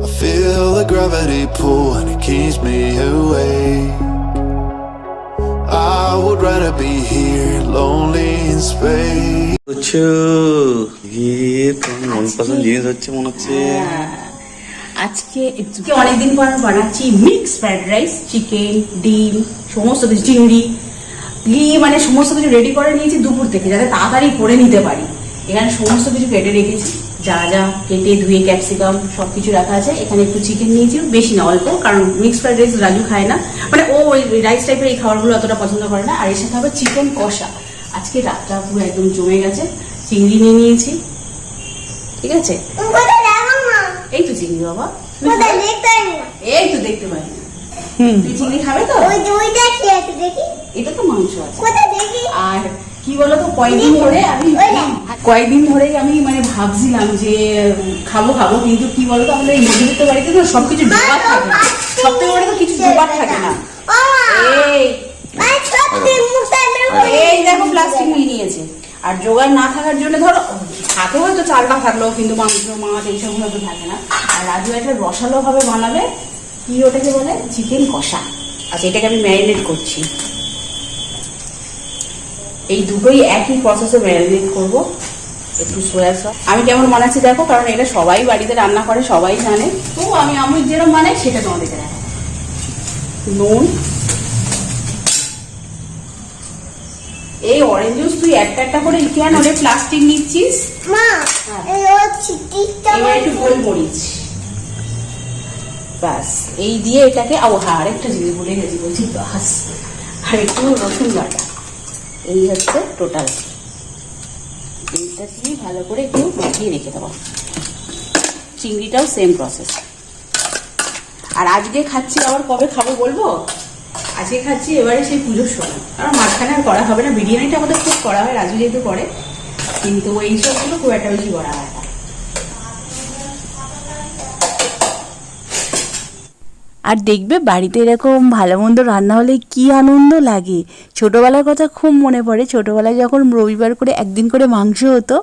I feel the gravity pull and it keeps me awake. I would rather be here, lonely in space. বুঝছ ইয়ে তোমার মন পছন্দ জিনিস হচ্ছে মনে হচ্ছে আজকে অনেকদিন পর বানাচ্ছি মিক্স ফ্রাইড রাইস চিকেন ডিম সমস্ত কিছু চিংড়ি। ঘি মানে সমস্ত কিছু রেডি করে নিয়েছি দুপুর থেকে। যাতে তাড়াতাড়ি করে নিতে পারি। এখানে সমস্ত কিছু কেটে রেখেছি। যা যা কেটে ধুয়ে ক্যাপসিকাম সব কিছু রাখা আছে। এখানে একটু চিকেন নিয়েছি বেশি না অল্প কারণ মিক্স ফ্রাইড রাইস রাজু খায় না। মানে ও ওই রাইস টাইপের এই খাবারগুলো অতটা পছন্দ করে না। আর এর সাথে হবে চিকেন কষা। আজকে রাতটা পুরো একদম জমে গেছে। চিংড়ি নিয়ে নিয়েছি। ঠিক আছে? এই তো চিংড়ি বাবা। এই তো দেখতে পাই না। তুই চিংড়ি খাবে তো? এটা তো মাংস আছে। আর কি বলতো কয়েকদিন ধরে আমি কয়েকদিন ধরেই আমি মানে ভাবছিলাম যে খাব খাব কিন্তু কি বলতো আমাদের এই মধ্যবিত্ত বাড়িতে তো সবকিছু জোগাড় থাকে সব থেকে বড় তো কিছু জোগাড় থাকে না। এই। দেখো প্লাস্টিক নিয়ে নিয়েছে। আর জোগাড় না থাকার জন্য ধরো হাতে হয়তো চালটা থাকলেও কিন্তু মাংস মাছ এইসব হয়তো থাকে না। আর রাজু একটা রসালো ভাবে বানাবে কি ওটাকে বলে? চিকেন কষা। আচ্ছা এটাকে আমি ম্যারিনেট করছি। এই দুটোই একই প্রসেসে ম্যারিনেট করব। একটু সোয়া সস আমি কেমন বানাচ্ছি দেখো কারণ এটা সবাই বাড়িতে রান্না করে সবাই জানে। তো আমি আমি যেরকম বানাই সেটা তোমাদেরকে দেখাবো নুন। এই অরেঞ্জ জুস তুই একটা একটা করে কেন রে প্লাস্টিক নিচ্ছিস। মা হ্যাঁ। এই ও চিটিটা এবার একটু গোলমরিচ। ব্যাস এই দিয়ে এটাকে ও হ্যাঁ আরেকটা জিনিস বলে গেছি বলছি বাস আর একটু রসুন বাটা। এই হচ্ছে টোটাল এইটা দিয়ে ভালো করে একটু মাখিয়ে রেখে দেবো। চিংড়িটাও সেম প্রসেস আর আজকে খাচ্ছি, আবার কবে খাব বলব? আজকে খাচ্ছি এবারে সেই পুজোর সময়। কারণ মাঝখানে আর করা হবে না। বিরিয়ানিটা আমাদের খুব করা হয়, রাজু যেহেতু করে। কিন্তু এই সবগুলো খুব একটা বেশি করা হয় আর দেখবে বাড়িতে এরকম ভালো মন্দ রান্না হলে কি আনন্দ লাগে। ছোটোবেলার কথা খুব মনে পড়ে। ছোটোবেলায় যখন রবিবার করে একদিন করে মাংস হতো,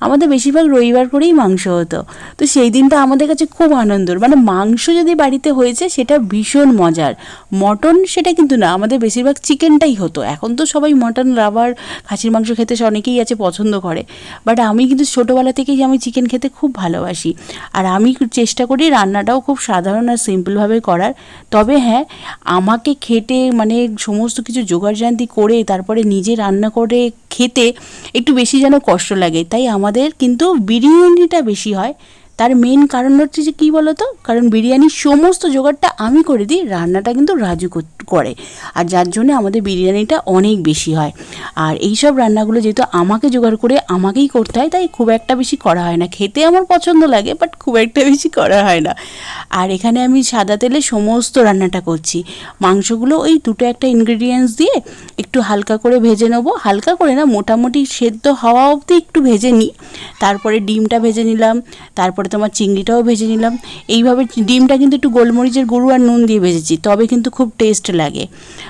আমাদের বেশিরভাগ রবিবার করেই মাংস হতো। তো সেই দিনটা আমাদের কাছে খুব আনন্দর। মানে মাংস যদি বাড়িতে হয়েছে, সেটা ভীষণ মজার। মটন সেটা কিন্তু না, আমাদের বেশিরভাগ চিকেনটাই হতো। এখন তো সবাই মটন, রাবার, খাসির মাংস খেতে অনেকেই আছে, পছন্দ করে। বাট আমি কিন্তু ছোটোবেলা থেকেই আমি চিকেন খেতে খুব ভালোবাসি। আর আমি চেষ্টা করি রান্নাটাও খুব সাধারণ আর সিম্পলভাবে করার। তবে হ্যাঁ আমাকে খেটে মানে সমস্ত কিছু জোগাড়জান্তি করে তারপরে নিজে রান্না করে খেতে একটু বেশি যেন কষ্ট লাগে। তাই আমাদের কিন্তু বিরিয়ানিটা বেশি হয়। তার মেন কারণ হচ্ছে যে কী বলতো? কারণ বিরিয়ানির সমস্ত জোগাড়টা আমি করে দিই, রান্নাটা কিন্তু রাজু কর- আর যার জন্য আমাদের বিরিয়ানিটা অনেক বেশি হয়। আর এই সব রান্নাগুলো যেহেতু আমাকে জোগাড় করে আমাকেই করতে হয়, তাই খুব একটা বেশি করা হয় না। খেতে আমার পছন্দ লাগে বাট খুব একটা বেশি করা হয় না। আর এখানে আমি সাদা তেলে সমস্ত রান্নাটা করছি। মাংসগুলো ওই দুটো একটা ইনগ্রিডিয়েন্টস দিয়ে একটু হালকা করে ভেজে নেব। হালকা করে না, মোটামুটি সেদ্ধ হওয়া অবধি একটু ভেজে নিই। তারপরে ডিমটা ভেজে নিলাম, তারপরে তোমার চিংড়িটাও ভেজে নিলাম। এইভাবে ডিমটা কিন্তু একটু গোলমরিচের গুঁড়ো আর নুন দিয়ে ভেজেছি, তবে কিন্তু খুব টেস্ট লাগে।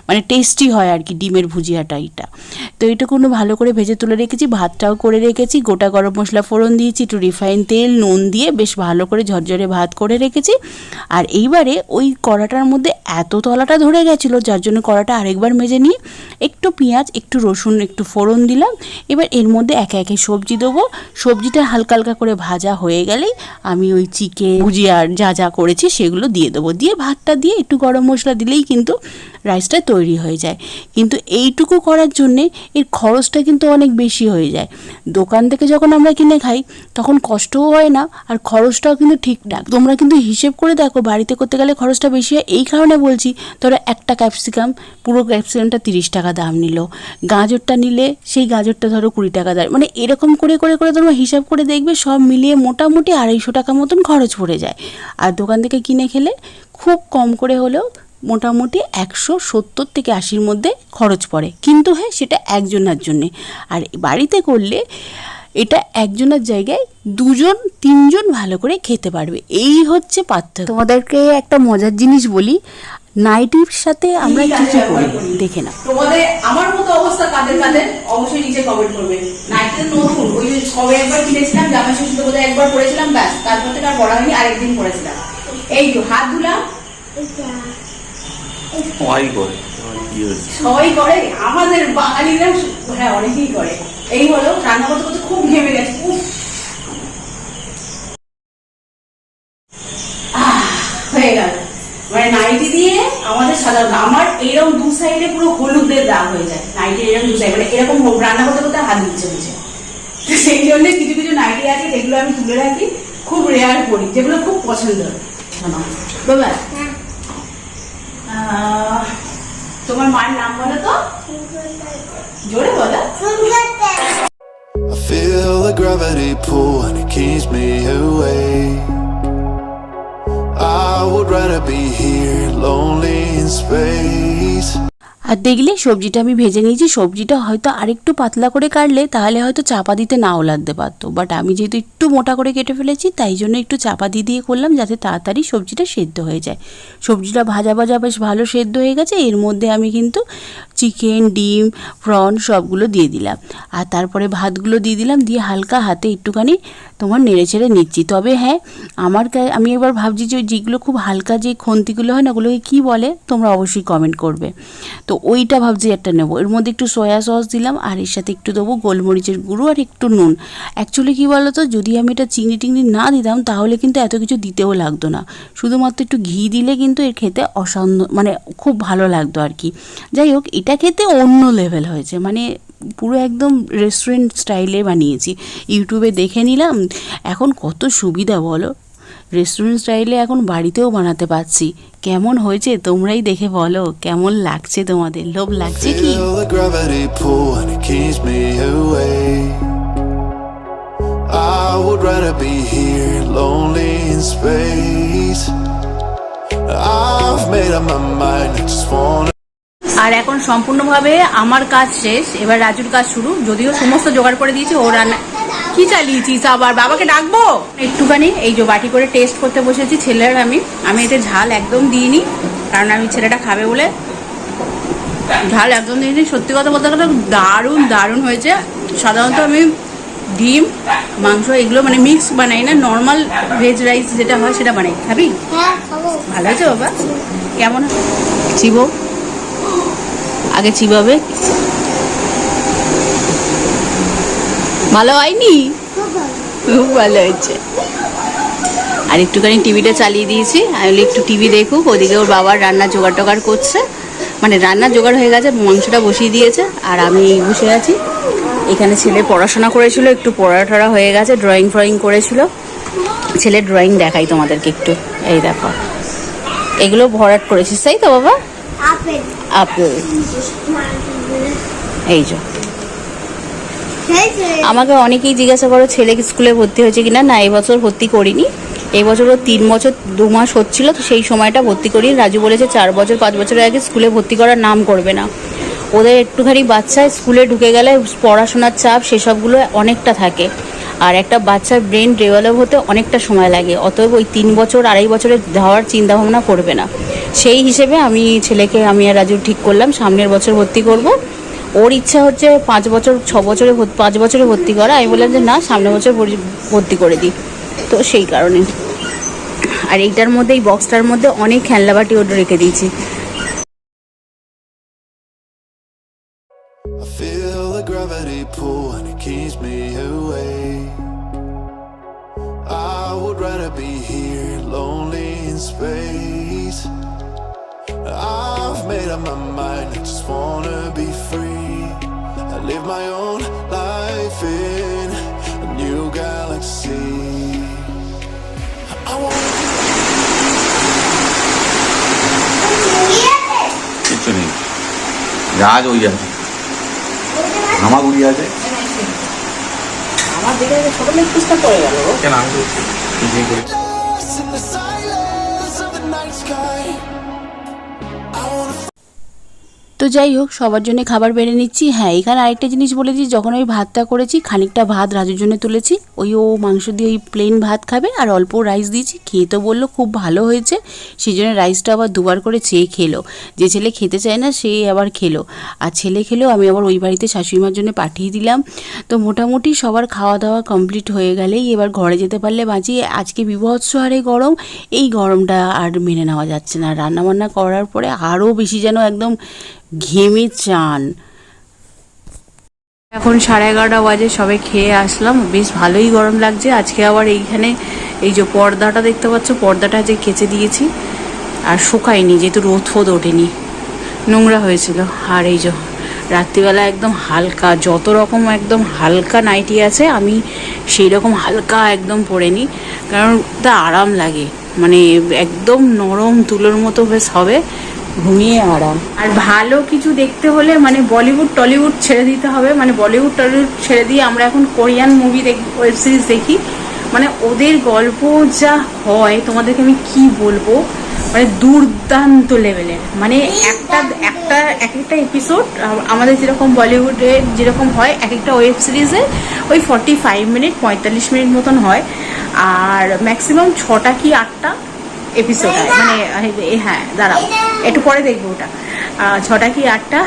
মানে টেস্টি হয় আর কি ডিমের ভুজিয়াটা এটা তো এইটুকুনো ভালো করে ভেজে তুলে রেখেছি, ভাতটাও করে রেখেছি, গোটা গরম মশলা ফোড়ন দিয়েছি, একটু রিফাইন তেল, নুন দিয়ে বেশ ভালো করে ঝরঝরে ভাত করে রেখেছি। আর এইবারে ওই কড়াটার মধ্যে এত তলাটা ধরে গেছিল, যার জন্য কড়াটা আরেকবার মেজে নিয়ে একটু পেঁয়াজ, একটু রসুন, একটু ফোড়ন দিলাম। এবার এর মধ্যে একে একে সবজি দেবো। সবজিটা হালকা হালকা করে ভাজা হয়ে গেলেই আমি ওই চিকেন ভুজিয়ার যা যা করেছি সেগুলো দিয়ে দেবো। দিয়ে ভাতটা দিয়ে একটু গরম মশলা দিলেই কিন্তু রাইসটা তৈরি হয়ে যায়। কিন্তু এইটুকু করার জন্যে এর খরচটা কিন্তু অনেক বেশি হয়ে যায়। দোকান থেকে যখন আমরা কিনে খাই, তখন কষ্টও হয় না আর খরচটাও কিন্তু ঠিকঠাক তোমরা কিন্তু হিসেব করে দেখো বাড়িতে করতে গেলে খরচটা বেশি হয়। এই কারণে বলছি, ধরো একটা ক্যাপসিকাম পুরো ক্যাপসিকামটা তিরিশ টাকা দাম নিল। গাজরটা নিলে সেই গাজরটা ধরো কুড়ি টাকা দাম। মানে এরকম করে করে করে তোমরা হিসাব করে দেখবে সব মিলিয়ে মোটামুটি আড়াইশো টাকা মতন খরচ পড়ে যায়। আর দোকান থেকে কিনে খেলে খুব কম করে হলেও মোটামুটি একশো সত্তর থেকে আশির মধ্যে খরচ পড়ে। কিন্তু হ্যাঁ সেটা একজনের জন্যে। আর বাড়িতে করলে এটা একজনের জায়গায় দুজন তিনজন ভালো করে খেতে পারবে। এই হচ্ছে পার্থক্য। তোমাদেরকে একটা মজার জিনিস বলি নাইটির সাথে আমরা কি কি করি? দেখে না তোমাদের আমার মতো অবস্থা কাদের কাদের? অবশ্যই নিচে কমেন্ট করবে। নাইটটা নতুন ওই যে সবে একবার কিনেছিলাম জামা ষষ্ঠীতে বোধহয় একবার পরেছিলাম ব্যাস তারপর থেকে আর পড়া হয়নি আরেকদিন পরেছিলাম। এই যে হাত ধুলাম। সবাই করে। সবাই করে, আমাদের বাঙালিরা হ্যাঁ অনেকেই করে। এই হলো, রান্না করতে করতে খুব ঘেমে গেছে হয়ে গেল। মানে নাইটি দিয়ে আমাদের সাধারণ, আমার এরকম দু সাইডে পুরো হলুদের দাগ হয়ে যায়। নাইটি এরকম দু সাইড মানে এরকম রান্না করতে করতে হাত দিচ্ছে বুঝে সেই জন্য কিছু কিছু নাইটি আছে যেগুলো আমি তুলে রাখি, খুব রেয়ার করি যেগুলো খুব পছন্দ বাবা তোমার মায়ের নাম বলো তো জোরে বলো সুন্দরটা I feel the gravity pull and it keeps me away. I would rather be here, lonely in space. আর দেখলে সবজিটা আমি ভেজে নিয়েছি, সবজিটা হয়তো আরেকটু পাতলা করে কাটলে তাহলে হয়তো চাপা দিতে নাও লাগতে পারতো। বাট আমি যেহেতু একটু মোটা করে কেটে ফেলেছি, তাই জন্য একটু চাপা দিয়ে দিয়ে করলাম যাতে তাড়াতাড়ি সবজিটা সেদ্ধ হয়ে যায়। সবজিটা ভাজা ভাজা বেশ ভালো সেদ্ধ হয়ে গেছে, এর মধ্যে আমি কিন্তু চিকেন, ডিম, প্রন সবগুলো দিয়ে দিলাম। আর তারপরে ভাতগুলো দিয়ে দিলাম, দিয়ে হালকা হাতে একটুখানি তোমার নেড়ে ছেড়ে নিচ্ছি। তবে হ্যাঁ আমার আমি এবার ভাবছি যে যেগুলো খুব হালকা যে খন্তিগুলো হয় না, ওগুলোকে কী বলে তোমরা অবশ্যই কমেন্ট করবে। তো ওইটা ভাবছি একটা নেব। এর মধ্যে একটু সয়া সস দিলাম, আর এর সাথে একটু দেবো গোলমরিচের গুঁড়ো আর একটু নুন। অ্যাকচুয়ালি কী বলো তো যদি আমি এটা চিংড়ি টিংড়ি না দিতাম, তাহলে কিন্তু এত কিছু দিতেও লাগতো না। শুধুমাত্র একটু ঘি দিলে কিন্তু এর খেতে অসাধ্য মানে খুব ভালো লাগতো আর কি। যাই হোক, এটা খেতে অন্য লেভেল হয়েছে। মানে পুরো একদম রেস্টুরেন্ট স্টাইলে বানিয়েছি। ইউটিউবে দেখে নিলাম। এখন কত সুবিধা বলো? রেস্টুরেন্ট স্টাইলে এখন বাড়িতেও বানাতে পারছি কেমন হয়েছে তোমরাই দেখে বলো কেমন লাগছে তোমাদের লোভ লাগছে কি Feel the gravity pull and it keeps me away. I would rather be here, lonely in space. I've made up my mind, I just wanna. আর এখন সম্পূর্ণভাবে আমার কাজ শেষ এবার রাজুর কাজ শুরু যদিও সমস্ত জোগাড় করে দিয়েছি ও রান্না কি চালিয়েছিস? আবার বাবাকে ডাকবো? একটুখানি এই যে বাটি করে টেস্ট করতে বসেছি ছেলের আমি। আমি এতে ঝাল একদম দিইনি কারণ আমি ছেলেটা খাবে বলে ঝাল একদম দিইনি। সত্যি কথা বলতে গেলে দারুণ দারুণ হয়েছে। সাধারণত আমি ডিম মাংস এগুলো মানে মিক্স বানাই না নর্মাল ভেজ রাইস যেটা হয় সেটা বানাই। খাবি? হ্যাঁ ভালো আছে বাবা? কেমন? চিবো? আগে চিবাবে। ভালো হয়নি? খুব ভালো হয়েছে। আর একটুখানি টিভিটা চালিয়ে দিয়েছি। আমি একটু টিভি দেখুক ওদিকে ওর বাবার রান্না জোগাড় টোগাড় করছে। মানে রান্না জোগাড় হয়ে গেছে মাংসটা বসিয়ে দিয়েছে। আর আমি বসে আছি। এখানে ছেলে পড়াশোনা করেছিল একটু পড়া টড়া হয়ে গেছে ড্রয়িং ফ্রয়িং করেছিল। ছেলে ড্রয়িং দেখাই তোমাদেরকে একটু। এই দেখো। এগুলো ভরাট করেছিস তাই তো বাবা? আপেল। এই যে। আমাকে অনেকেই জিজ্ঞাসা করো, ছেলে স্কুলে ভর্তি হয়েছে কিনা? না, এই বছর ভর্তি করিনি। এই বছর ও তিন বছর, দু মাস হচ্ছিল, তো সেই সময়টা ভর্তি করি রাজু বলেছে চার বছর, পাঁচ বছরের আগে স্কুলে ভর্তি করার নাম করবে না। ওদের একটুখানি বাচ্চা স্কুলে ঢুকে গেলে পড়াশোনার চাপ, সেসবগুলো অনেকটা থাকে। আর একটা বাচ্চার ব্রেন ডেভেলপ হতে অনেকটা সময় লাগে, অতএব ওই তিন বছর, আড়াই বছরে যাওয়ার চিন্তা ভাবনা করবে না। সেই হিসেবে আমি ছেলেকে, আমি আর রাজু ঠিক করলাম, সামনের বছর ভর্তি করব। ওর ইচ্ছা হচ্ছে পাঁচ বছর, ছ বছরে পাঁচ বছরে ভর্তি করা আমি বললাম যে, না সামনের বছর ভর্তি- করে দিই তো সেই কারণে আর এইটার মধ্যে, এই বক্সটার মধ্যে অনেক খেলনাবাটি ওটা রেখে দিয়েছি away. I space. I've made up my mind, I just wanna be free. I live my own life in a new galaxy. I wanna কিচ্ছু নেই জাহাজ ওই আছে হামাগুড়ি আছে আমার দিকে ছোট পিসটা পড়ে গেল কেন আমি তো তো যাই হোক, সবার জন্য খাবার বেড়ে নিচ্ছি। হ্যাঁ এখানে আরেকটা জিনিস বলে দিই যখন ওই ভাতটা করেছি, খানিকটা ভাত রাজুর জন্য তুলেছি। ওই ও মাংস দিয়ে ওই প্লেন ভাত খাবে, আর অল্প রাইস দিয়েছি। খেয়ে তো বলল, খুব ভালো হয়েছে। সেই জন্য রাইসটা আবার দুবার করে চেয়ে খেলো। যে ছেলে খেতে চায় না, সে আবার খেলো। আর ছেলে খেলেও আমি আবার ওই বাড়িতে শাশুড়িমার জন্য পাঠিয়ে দিলাম। তো মোটামুটি সবার খাওয়া দাওয়া কমপ্লিট হয়ে গেলেই এবার ঘরে যেতে পারলে বাঁচি আজকে বিভৎস হারে গরম, এই গরমটা আর মেনে নেওয়া যাচ্ছে না। রান্নাবান্না করার পরে আরও বেশি যেন একদম ঘেমে চান। এখন সাড়ে এগারোটা বাজে, সবে খেয়ে আসলাম। বেশ ভালোই গরম লাগছে। আজকে আবার এইখানে এই যে পর্দাটা দেখতে পাচ্ছ, পর্দাটা যে কেচে দিয়েছি আর শুকায়নি, যেহেতু রোদ ফোদ ওঠেনি। নোংরা হয়েছিল। আর এই যে রাত্রিবেলা একদম হালকা, যত রকম একদম হালকা নাইটি আছে, আমি সেই রকম হালকা একদম পরে নিই কারণ তা আরাম লাগে। মানে একদম নরম তুলোর মতো বেশ হবে। ঘুমিয়ে আরাম। আর ভালো কিছু দেখতে হলে মানে বলিউড, টলিউড ছেড়ে দিতে হবে। মানে বলিউড, টলিউড ছেড়ে দিয়ে আমরা এখন কোরিয়ান মুভি ওয়েব সিরিজ দেখি। মানে ওদের গল্প যা হয়, তোমাদেরকে আমি কি বলব? মানে দুর্দান্ত লেভেলের। মানে একটা একটা এক একটা এপিসোড আমাদের যেরকম বলিউডে যেরকম হয় এক একটা ওয়েব সিরিজে ওই ফর্টি ফাইভ মিনিট পঁয়তাল্লিশ মিনিট মতন হয়। আর ম্যাক্সিমাম ছটা কি আটটা? এপিসোড মানে এ, হ্যাঁ দাঁড়াও একটু পরে দেখব ওটা। ছটা কি আটটা?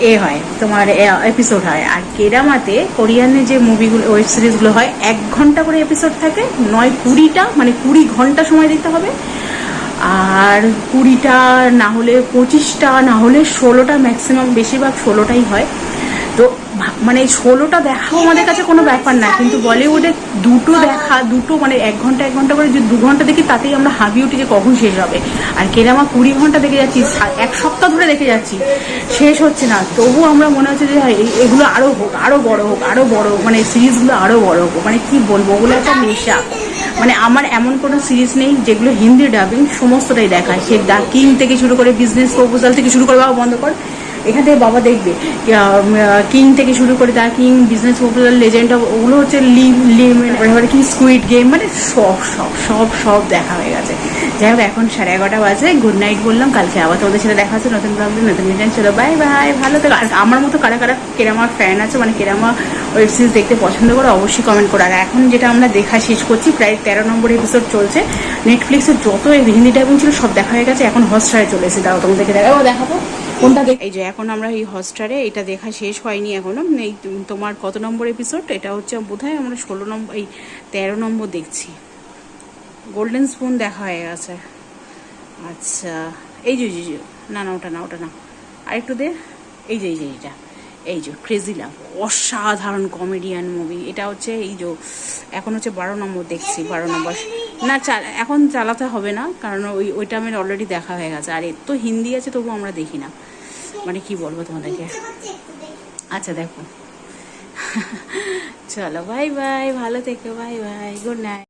এ হয় তোমার এপিসোড হয়। আর কেরামাতে কোরিয়ানে যে মুভিগুলো ওয়েব সিরিজগুলো হয় এক ঘণ্টা করে এপিসোড থাকে নয় কুড়িটা মানে কুড়ি ঘণ্টা সময় দিতে হবে। আর কুড়িটা না হলে পঁচিশটা না হলে ষোলোটা ম্যাক্সিমাম বেশিরভাগ ষোলোটাই হয়। মানে ষোলোটা দেখাও আমাদের কাছে কোনো ব্যাপার না কিন্তু বলিউডে দুটো দেখা দুটো মানে এক ঘণ্টা এক ঘণ্টা করে যে দু ঘণ্টা দেখি তাতেই আমরা হাবি উঠি যে কখন শেষ হবে। আর কেরামা কুড়ি ঘণ্টা দেখে যাচ্ছি এক সপ্তাহ ধরে দেখে যাচ্ছি শেষ হচ্ছে না। তবু আমরা মনে হচ্ছে যে হ্যাঁ, এগুলো আরও হোক আরও বড় হোক আরও বড় হোক মানে সিরিজগুলো আরও বড় হোক মানে কি বলব ওগুলো একটা নেশা। মানে আমার এমন কোনো সিরিজ নেই যেগুলো হিন্দি ডাবিং সমস্তটাই দেখায়। সে দ্য কিং থেকে শুরু করে বিজনেস প্রপোজাল থেকে শুরু করে বাবা বন্ধ কর। এখান থেকে বাবা দেখবে। কিং থেকে শুরু করে the king business proposal legend ওগুলো হচ্ছে লিম লিম এবারে কি স্কুইড গেম মানে সব সব সব সব দেখা হয়ে গেছে। যাই হোক, এখন সাড়ে এগারোটা বাজে। গুড নাইট বললাম, কালকে আবার তোমাদের সাথে দেখা হচ্ছে, নতুন ব্লগ নতুন ভিডিও চলো বাই বাই ভালো তো আর আমার মতো কারা কারা কেরামার ফ্যান আছে মানে কেরামা ওয়েব সিরিজ দেখতে পছন্দ করো, অবশ্যই কমেন্ট করো। আর এখন যেটা আমরা দেখা শেষ করছি, প্রায় তেরো নম্বর এপিসোড চলছে। নেটফ্লিক্সের যত হিন্দি টাইপিং ছিল, সব দেখা হয়ে গেছে। এখন হটস্টারে চলে এসে দাও তোমাদেরকে দেখাবো দেখাবো। কোনটা এই যে এখন আমরা এই হটস্টারে এটা দেখা শেষ হয়নি এখনও। এই তোমার কত নম্বর এপিসোড এটা হচ্ছে বোধহয় আমরা ষোলো নম্বর এই তেরো নম্বর দেখছি। গোল্ডেন স্পুন দেখা হয়ে গেছে। আচ্ছা এই যে না না, ওটা না ওটা না। আরেকটু দে। এই যে এই যে এইটা এই যে ক্রেজি লাভ অসাধারণ কমেডিয়ান মুভি এটা হচ্ছে এই যে, এখন হচ্ছে বারো নম্বর দেখছি, বারো নম্বর। না এখন চালাতে হবে না, কারণ ওই ওইটা আমার অলরেডি দেখা হয়ে গেছে। আর এর তো হিন্দি আছে তবু আমরা দেখি না। মানে কি বলব তোমাদেরকে? আচ্ছা দেখো। চলো বাই বাই ভালো থেকো বাই বাই গুড নাইট